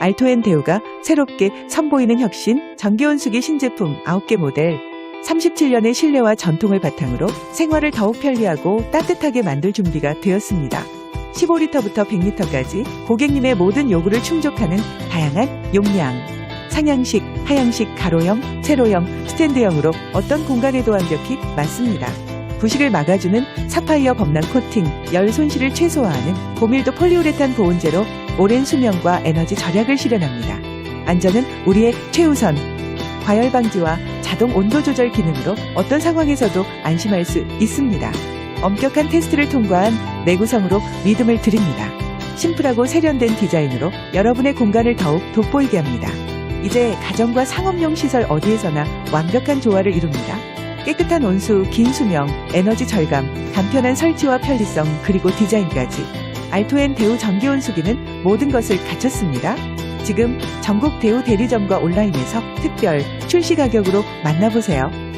알토앤 대우가 새롭게 선보이는 혁신 전기온수기 신제품 9개 모델 37년의 신뢰와 전통을 바탕으로 생활을 더욱 편리하고 따뜻하게 만들 준비가 되었습니다. 15리터부터 100리터까지 고객님의 모든 요구를 충족하는 다양한 용량. 상향식, 하향식, 가로형, 세로형, 스탠드형으로 어떤 공간에도 완벽히 맞습니다. 부식을 막아주는 사파이어 범람 코팅, 열 손실을 최소화하는 고밀도 폴리우레탄 보온재로 오랜 수명과 에너지 절약을 실현합니다. 안전은 우리의 최우선. 과열 방지와 자동 온도 조절 기능으로 어떤 상황에서도 안심할 수 있습니다. 엄격한 테스트를 통과한 내구성으로 믿음을 드립니다. 심플하고 세련된 디자인으로 여러분의 공간을 더욱 돋보이게 합니다. 이제 가정과 상업용 시설 어디에서나 완벽한 조화를 이룹니다. 깨끗한 온수, 긴 수명, 에너지 절감, 간편한 설치와 편리성, 그리고 디자인까지. 알토앤 대우 전기온수기는 모든 것을 갖췄습니다. 지금 전국 대우 대리점과 온라인에서 특별 출시 가격으로 만나보세요.